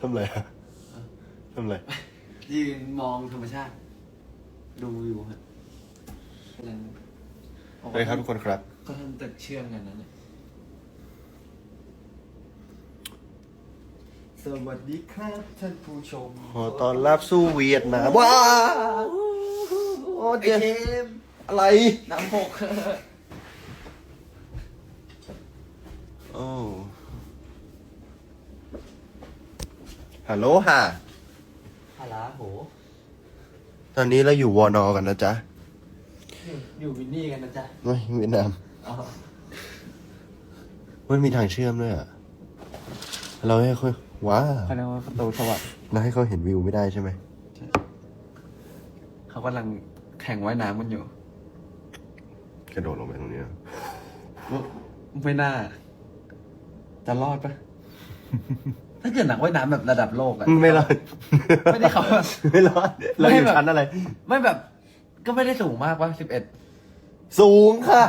ทำไรอะทำไร ยืนมองธรรมชาติ ดูอยู่ฮะกำลังสวัสดีครับทุกคนครับ ก็ทำตึกเชื่อมกันนะเนี่ยสวัสดีครับท่านผู้ชมขอต้อนรับสู่เวียดนามว้าโอ้ไอเจ๊เทมอะไร น้ำหก โอ้ ฮัลโหลค่ะฮาลาโหตอนนี้เราอยู่วอนอกันนะจ๊ะ อยู่อยู่วินนี่กันนะจ๊ะ ไม่เวียดนามอ๋อมันมีทางเชื่อมด้วยอะ เราให้เขาว้าเขาเรียกว่าประตูสวรรค์เราให้เขาเห็นวิวไม่ได้ใช่ไหม เขากำลังแข่งว่ายน้ำกันอยู่ กระโดดลงไปตรงนี้นะไม่น่า จะรอดปะ ถ้าเกิดหนักว่ายน้ำแบบระดับโลกอะไม่รอดไม่ได้เขาไม่รอดเราอยู่ชั้นอะไร ไม่แบบ ก็ไม่ได้สูงมากปะสิบเอ็ดสูงค่ะ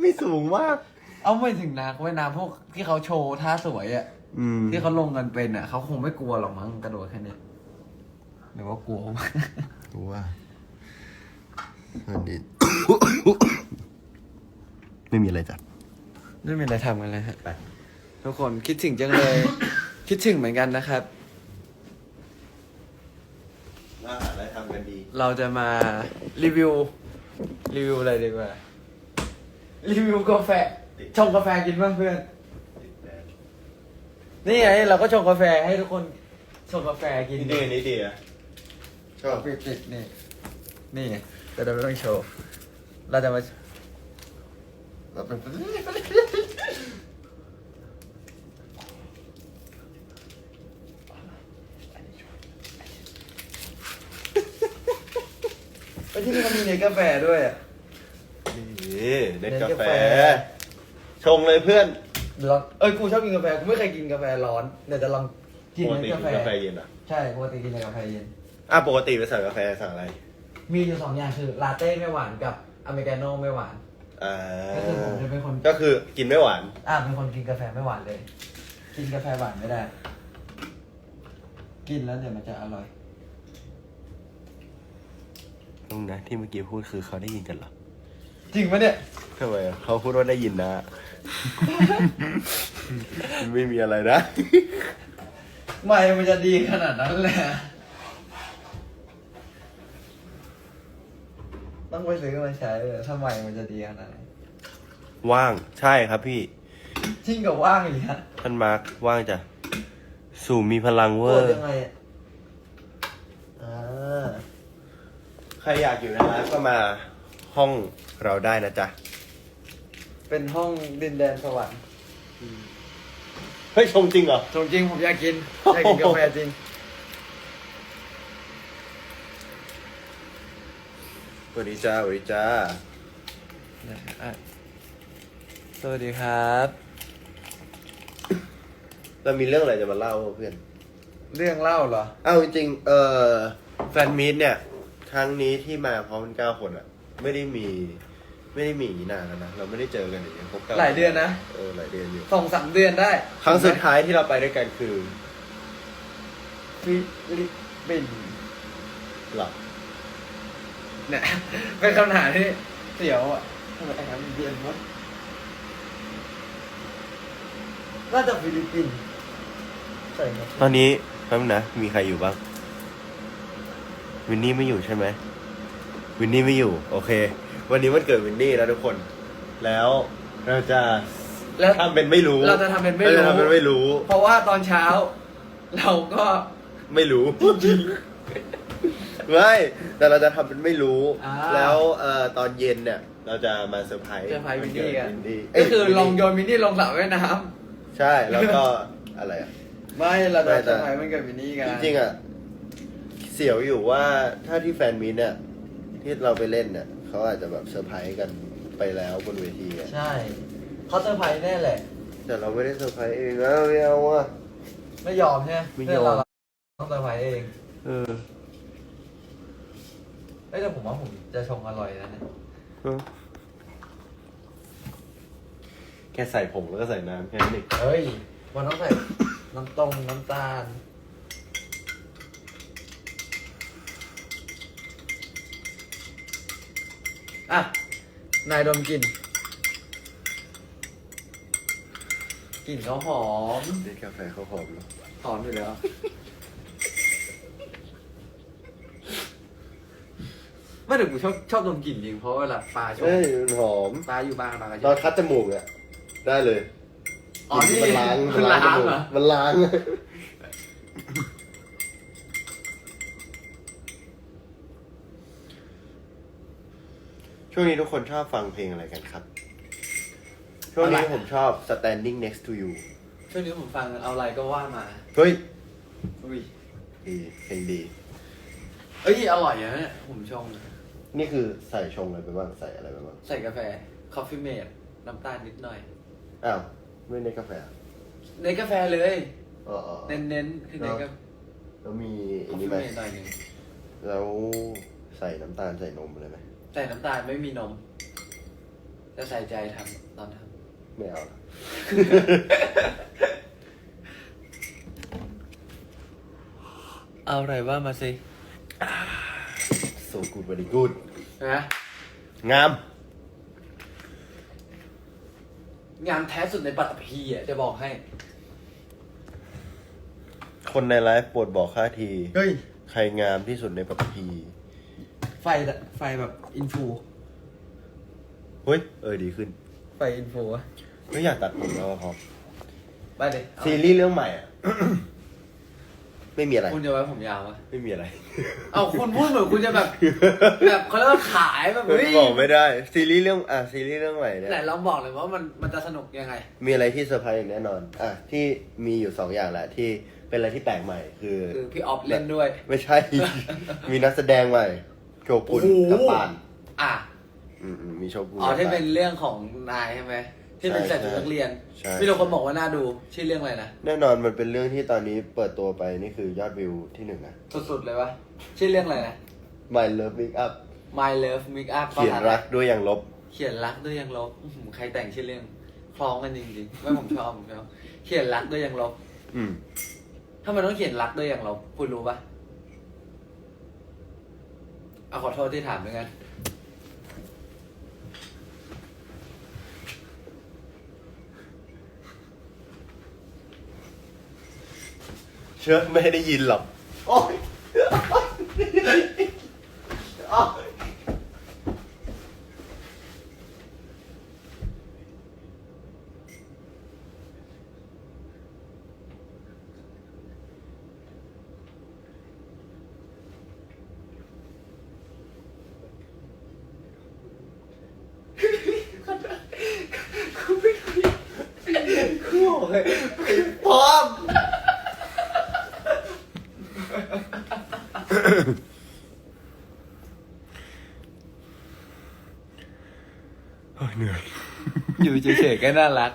ไม่สูงมาก เอาไม่ถึงนักว่ายน้ำพวกที่เขาโชว์ท่าสวยอะอืมที่เขาลงกันเป็นอะเขาคงไม่กลัวหรอกมั้งกระโดดแค่เนี้ยหรือว่ากลัววะ รู้ว่าอันนี้ ไม่มีอะไรจ้ะไม่มีอะไรทำกันเลยฮะ ทุกคนคิดถึงจังเลย คิดถึงเหมือนกันนะครับ ว่าอะไรทำกันดี เราจะมารีวิว รีวิวอะไรดีกว่า รีวิวกาแฟชงกาแฟกินบ้างเพื่อนนี่ไงเราก็ชงกาแฟให้ทุกคนชงกาแฟกินนี่ดีนี่ดีอะชอบปิดปิดนี่ นี่ไงแต่เราไม่ต้องโชว์ เราจะมาเราเป็น ไปที่นี่เขามีเนยกาแฟด้วยอะ นี่เน็ตเน็ตกากาแฟแฟ ชงเลยเพื่อนร้อนเอ้ยกูชอบกินกาแฟกูไม่เคยกินกาแฟร้อนเดี๋ยวจะลองกินปกเนติยกาแฟกินกาแฟเย็นอะ ใช่ปกติกินแต่กาแฟเย็นอะปกติไปสั่งกาแฟสั่งอะไร มีอยู่สองอย่างคือลาเต้ไม่หวานกับอเมริกาโน่ไม่หวานอ่าก็คือผมจะเป็นคนก็คือกินไม่หวาน อ่าเป็นคนกินกาแฟไม่หวานเลย กินกาแฟหวานไม่ได้ กินแล้วเดี๋ยวมันจะอร่อย ตรงนะที่เมื่อกี้พูดคือเขาได้ยินกันเหรอจริงปะเนี่ยทำไมอะเขาพูดว่าได้ยินนะ ไม่มีอะไรนะ ไม่มันจะดีขนาดนั้นแหละต้องไปซื้อมาใช้เลยถ้าไม่มันจะดีขนาดไหนว่างใช่ครับพี่ จริงกับว่างอีกฮะท่านมาร์คว่างจ้ะสู่มีพลังเวเปิอดร์ ยังไงอะอ่า ใครอยากอยู่ในร้านก็มาห้องเราได้นะจ๊ะ เป็นห้องดินแดนสวรรค์เฮ้ยชงจริงเหรอ จริงๆผมอยากกิน อยากกินกาแฟจริง สวัสดีจ้าสวัสดีจ้า สวัสดีครับ เรามีเรื่องอะไรจะมาเล่าเพื่อน เรื่องเล่าเหรอเอาจริงๆเออแฟนมีตเนี่ย ครั้งนี้ที่มาพร้อมกันเก้าคนอะไม่ได้มี ไม่ได้มีอย่างนี้นานแล้วนะเราไม่ได้เจอกันอย่างนี้ครบเก้าหลายเดือนนะ เออหลายเดือนอยู่ สองสามเดือนได้ครั้งสุดท้ายที่เราไปด้วยกันคือฟิลิปปินส์หลับเนี่ยเป็นคำถามที่เสียวอะทำไมแอมเย็นวะน่าจะฟิลิปปินส์ใช่ครับตอนนี้แป๊บนึงนะมีใครอยู่บ้าง วินนี่ไม่อยู่ใช่ไหมวินนี่ไม่อยู่ โอเค วันนี้วันเกิดวินนี่แล้วทุกคน แล้วเราจะแล้วทำเป็นไม่รู้เราจะทำเป็นไม่รู้ราจะทำเป็นไม่รู้ เพราะว่าตอนเช้า เราก็ไม่รู้ ไม่แต่เราจะทำเป็นไม่รู้ อ่า แล้วเอ่อตอนเย็นเนี่ย เราจะมาเซอร์ไพรส์เซอร์ไพรส์วินนี่กันวัเกิดก็คือเยลองโยนมินนี่ลงสระว่ายน้ใช่แล้วก็อะไรอะำไม่เราจะไม่แต่เซอร์ไพรส์มันเกิดมินนี่กันจริงๆอะ เสียวอยู่ว่าถ้าที่แฟนมีเนี่ยที่เราไปเล่นเนี่ยเขาอาจจะแบบเซอร์ไพรส์กันไปแล้วบนเวทีอะใช่เขาเซอร์ไพรส์แน่แหละ แต่เราไม่ได้เซอร์ไพรส์เองนะไม่เอาอะไม่ยอมใช่ไหมไม่ยอม เพื่นเราต้องเซอร์ไพรส์เองเออเอ้ยแต่ผมว่าผมจะชงอร่อยนะเนี่ยแค่ใส่ผงแล้วก็ใส่น้ำแค่นั้นเองเฮ้ยมันต้องใส่น้ำต้มน้ำตาล อะ นายดมกลิ่นกลิ่นเขาหอม นี่กาแฟเขาหอมเนอะหอมอยู่แล้ว ไม่แต่กูชอบชอบดมกลิ่นจริงเพราะเวลาปลาชมเอ้ยมันหอม ปลาอยู่บ้านปลาก็ชตออนบคัดจมูกเนี่ยได้เลยอ๋อนี่มันล้างมันล้างจมูกเหรอมันล้าง ช่วงนี้ทุกคนชอบฟังเพลงอะไรกันครับ ช่วงนี้ผมชอบ standing next to you ช่วงนี้ผมฟังเอาอะไรก็ว่ามาเฮ้ยอุ้ยดีเพลงดี เอ้ยอร่อยอะเนี่ยผมชงนี่คือใส่ชงอะไรไปบ้างใส่อะไรไปบ้างใส่กาแฟคอฟฟี่เมดน้ำตาลนิดหน่อยอ้าวไม่ในกาแฟในกาแฟเลยอ๋ออ๋อเน้นๆคือในกาแฟแล้วมีคอัอนฟนี้ฟี่ไหมเมดหน่อยหนึงแล้วใส่น้ำตาลใส่นมเลยไหม ใส่น้ำตาลไม่มีนม จะใส่ใจทำตอนทไม่เอาำเอาอะไรว่ามาสิ so good very good นะงาม งานแท้สุดในปัตตภีอะจะบอกให้ คนในไลฟ์โปรดบอกค่าที เฮ้ย ใครงามที่สุดในปัตตภี ไฟไฟแบบอินฟูเฮ้ย เออดีขึ้น ไฟอินฟูอะไม่อยากตัดผมแล้วอะครับไปเลยเอาซีรีส์เรื่องใหม่อะ ไม่มีอะไร คุณจะไว้ผมยาวปะไม่มีอะไรเอาคุณพูดเหมือนคุณจะแบบ แบบเขาเรียกว่าขายแบบเฮ้ยบอกไม่ได้ ซีรีส์เรื่องอะซีรีส์เรื่องใหม่เนี่ยไหนลองบอกเลยว่ามันมันจะสนุกยังไง มีอะไรที่เซอร์ไพรส์อย่างแน่นอน อะที่มีอยู่สองอย่างแหละที่เป็นอะไรที่แปลกใหม่คือ คือพี่ออฟเล่นด้วย ไม่ใช่ มีนักแสดงใหม่ โชกุนโอ้โหกับปานอะอืมอืมมีโชกุนอ๋อกับที่ปาเป็นเรื่องของนายใช่ไหมที่เป็นใช่ใส่ชุดนักเรียนใช่ มีแต่คนบอกว่าน่าดูชื่อเรื่องอะไรนะแน่นอนมันเป็นเรื่องที่ตอนนี้เปิดตัวไปนี่คือยอดวิวที่หนึ่งนะ สุดๆเลยวะชื่อเรื่องอะไรนะ My Love Make Up My Love Make Up เขียนรักด้วยอย่างลบ เขียนรักด้วยยังลบอื้อหือใครแต่งชื่อเรื่องคล้องกันจริงๆไม่ผมชอบผมชอบเขียนรักด้วยยังลบอืมถ้ามันต้องเขียนรักด้วยยังลบคุณรู้ปะ เอาขอโทษที่ถามด้วยกัน เชื่อไม่ได้ยินหรอก โอ๊ย เหนื่อย อยู่เฉยๆก็น่ารัก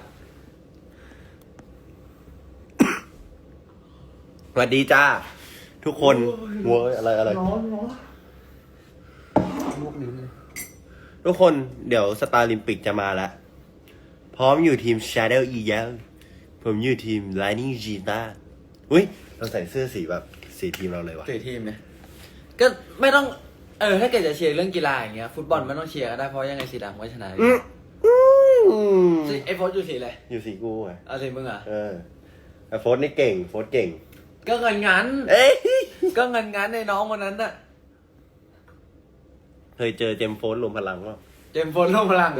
สวัสดีจ้า ทุกคนหัวอะไรอะไรร้อนร้อนลวกลิ้นเลยทุกคนเดี๋ยวสตาร์ลิมปิกจะมาแล้ว พร้อมอยู่ทีม Shadow e y e l ผมอยู่ทีม Lightning g i t a อุ้ยเราใส่เสื้อสีแบบสีทีมเราเลยวะสี่ทีมเนี่ย ก็ไม่ต้อง เออ ถ้าเกิดจะเชียร์เรื่องกีฬาอย่างเงี้ย ฟุตบอลไม่ต้องเชียร์ก็ได้เพราะยังไงสีดำก็ชนะอยู่อืมอืมสีไอ้โฟสอยู่สีอะไรอยู่สีกูไงเอาสีมึงอะ เออแต่โฟร์นี่เก่ง โฟร์เก่ง ก็เงินงั้นเอ้ยก็เงินงั้นในน้องวันนั้นน่ะ เคยเจอเจมส์โฟร์รวมพลังว่าเจมส์โฟนโลกพลัง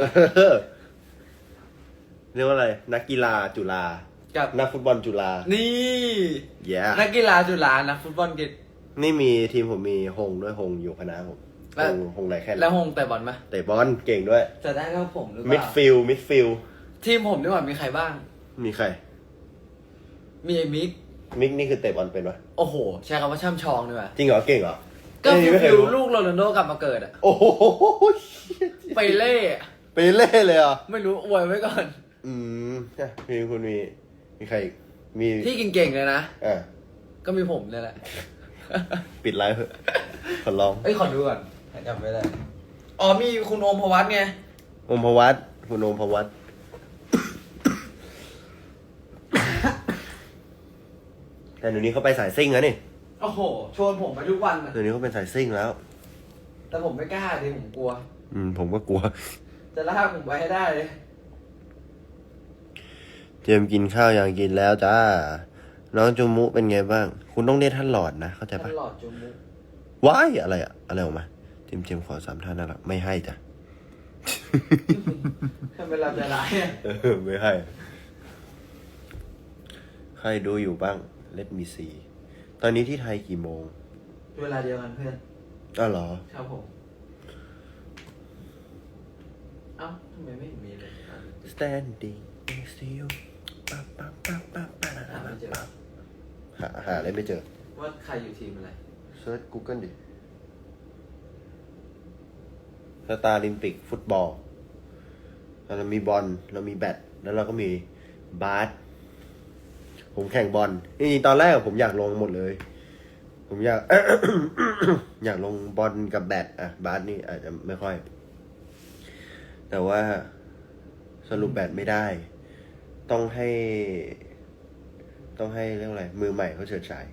เรียกว่าอะไร นักกีฬาจุฬากับ นักฟุตบอลจุฬานี่แย่นักกีฬาจุฬานักฟุตบอลกิจ นี่มีทีมผมมีหงด้วยหงอยู่คณะผมแล้หวงหงไหนแค่แล้วหงแต่บอลไหมเตะบอลเก่งด้วย จะได้เท่าผมหรือเปมิดล่าฟิลมิดฟิลทีมผมดีกว่ามีใครบ้าง มีใคร มีไอ้มิกมิกนี่คือเตะบอลเป็นปะโอ้โห ใช้คำว่าช่ำชองดีกว่าจริงเหรอเก่งเหรอก็เอ้ยฟิวไม่เคฟิยวรู้ลูกโรนัลโดกลับมาเกิดอะโอ้โหไปเล่อะไปเล่เลยเหรอะไม่รู้อวยไว้ก่อน อืมเนี่ยมีคุณมีมีใครอีกมีที่เก่งๆเลยนะ อะก็มีผมเนี่ยแหละ ปิดไลฟ์เถอะขอร้องเอ้ยขอดูก่อนจำไม่ได้ อ๋อมีคุณโอมพวัตไงโอมพวัตคุณโอมพวัตแต่เดี๋ยวนี้เขาไปสายซิ่งแล้วนี่โอ้โห ชวนผมไปทุกวันนะเดี๋ยวนี้เขาเป็นสายซิ่งแล้ว แต่ผมไม่กล้าดิผมกลัว อืม ผมก็กลัว จะลากผมไปให้ได้เลย เตรียมกินข้าวอย่างกินแล้วจ้า น้องจูมุเป็นไงบ้าง คุณต้องเรียกท่านหลอดนะ เข้าใจตปะลอดจุมุกว้ายอะไรอะอะไรออกมาเจมส์เจมส์ขอสามท่านน่ารักไม่ให้จ้ะทำเป็นเราใจร้ายอะเออไม่ให้ ใครดูอยู่บ้างเลดมีซีตอนนี้ที่ไทยกี่โมง เวลาเดียวกันเพื่อนอ้าวเหรอ ครับผม เอ้าทำไมไม่เห็นมีเลย standing next to you ปั๊บปั๊บปั๊บปั๊บปั๊บหาไม่เจอ หาหาอะไรไม่เจอ ว่าใครอยู่ทีมอะไร เซิร์ช Google ดิสตาร์ลิมปิกฟุตบอล เรามีบอล เรามีแบด แล้วเราก็มีบาส ผมแข่งบอล จริงๆ ตอนแรกอะผมอยากลงหมดเลย ผมอยาก อยากลงบอลกับแบดอะบาสนี่อาจจะไม่ค่อย แต่ว่าสรุปแบดไม่ได้ ต้องให้ ต้องให้เรียกว่าอะไร มือใหม่เขาเฉิดฉาย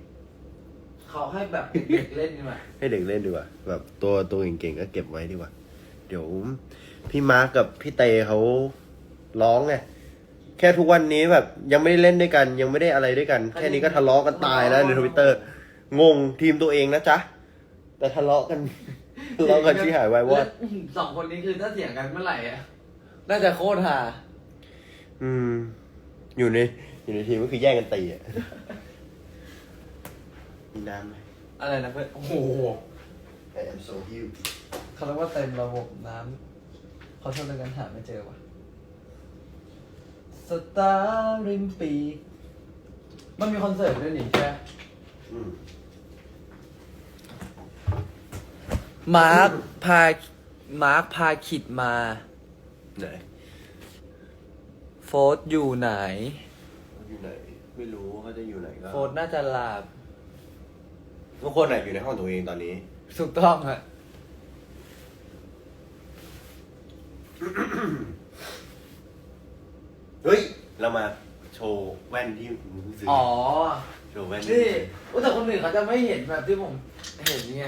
เขาให้แบบเด็กๆเล่นดีกว่าให้เด็กเล่นดีกว่า แบบตัวตัวเก่งๆก็เก็บไว้ดีกว่า เดี๋ยว พี่มาร์กกับพี่เตเขาร้องไง แค่ทุกวันนี้แบบยังไม่ได้เล่นด้วยกัน ยังไม่ได้อะไรด้วยกัน แค่นี้ก็ทะเลาะกันตายแล้วในทวิตเตอร์ งงทีมตัวเองนะจ๊ะ แต่ทะเลาะกันทะเลาะกันที่หายไว้ว่าดแล้วสองคนนี้คือถ้าเถียงกันเมื่อไหร่อะน่าจะโคตรฮาอืม อยู่ใน อยู่ในทีมก็คือแย่งกันตีอะมีน้ำไหม อะไรนะเพื่อน โอ้โห I am so huge เขาเรียกว่าเต็มระบบน้ำเขาทำกันหาไม่เจอวะสตาร์ริมปีกมันมีคอนเสิร์ตด้วยนี่ใช่ไหมอืมมาร์คพา มาร์คพาขิดมา ไหน โฟร์ธอยู่ไหน อยู่ไหน ไม่รู้เขาจะอยู่ไหนก็โฟร์ธน่าจะหลับทุกคนอะอยู่ในห้องตัวเองตอนนี้ถูกต้องฮะเฮ้ย เรามาโชว์แว่นที่มึงซื้อออ๋อ โชว์แว่นนี่อุ๊ยแต่คนอื่นเขาจะไม่เห็นแบบที่ผมเห็นยังไง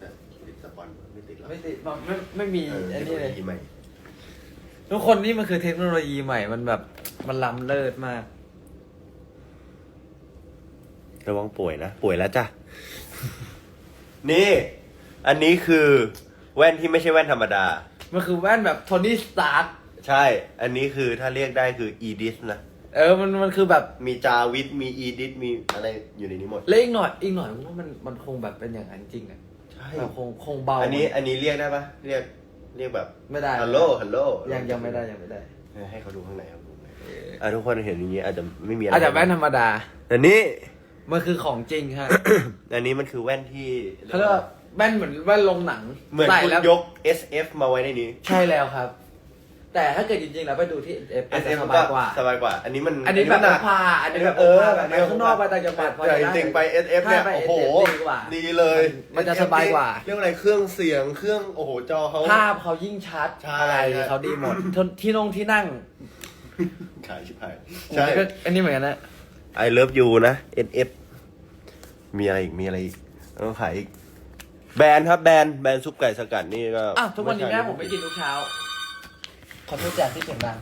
แต่ติดสปอนไม่ติดหรอกไม่ติดแบบไม่ไม่มีเอออันนี้เลย ใหม่ ทุกคนนี่มันคือเทคโนโลยีใหม่ มันแบบ มันล้ำเลิศมาก ระวังป่วยนะ ป่วยแล้วจ้ะ นี่ อันนี้คือแว่นที่ไม่ใช่แว่นธรรมดา มันคือแว่นแบบโทนี่สตาร์ใช่ อันนี้คือถ้าเรียกได้คืออีดิสนะ เออ มันมันคือแบบมีจาวิทมีอีดิสมีอะไรอยู่ในนี้หมดเล็กหน่อยอีกหน่อยผมว่ามันมันคงแบบเป็นอย่างนั้นจริงอะใช่แบบคงคงเบาอันนี้อันนี้เรียกได้ปะเรียกเรียกแบบไม่ได้ฮัลโหลฮัลโหลยังยังไม่ได้ยังไม่ได้ ให้เขาดูข้างในครับดูข้างในอะทุกคนเห็นอย่างนี้อาจจะไม่มีอะไรอาจจะแว่นธรรมดาแต่นี่ มันคือของจริงฮะ อันนี้มันคือแว่นที่เขาเรียกว่าแว่นเหมือนแว่นลงหนังเหมือนใส่คุณแล้วยก SF มาไว้ในนี้ ใช่แล้วครับ แต่ถ้าเกิดจริงๆแล้วไปดูที่ SF อาจจะ SF สบายกว่า สบายกว่า อันนี้มันอันนี้แบบมัหนักพาอันนี้แบบเออพาแบบไปข้างนอกไปต่างจังหวัดพอแต่จะจได้ ริงๆไป SF เนี่ยใช่ไปโอ้โห SF ดีกว่าดีเลยมันจะสบายกว่า เรียกว่าอะไร เครื่องเสียง เครื่อง โอ้โห จอเขา ภาพเขายิ่งชัดใช่ อะไรใช่เขาดีหมดทนที่นงที่นั่งขายชิบหาย ใช่ใช่ก็อันนี้เหมือนกันนะ I love you นะ SF มีอะไรอีก มีอะไรอีกต้องขายอีก แบรนด์ครับแบรนด์แบรนด์ซุปไก่สกัดนี่ก็อะทุกวันนี้แม่ผมไม่ไม่กินทุกเช้า ขอโทษแจกที่เสียงดัง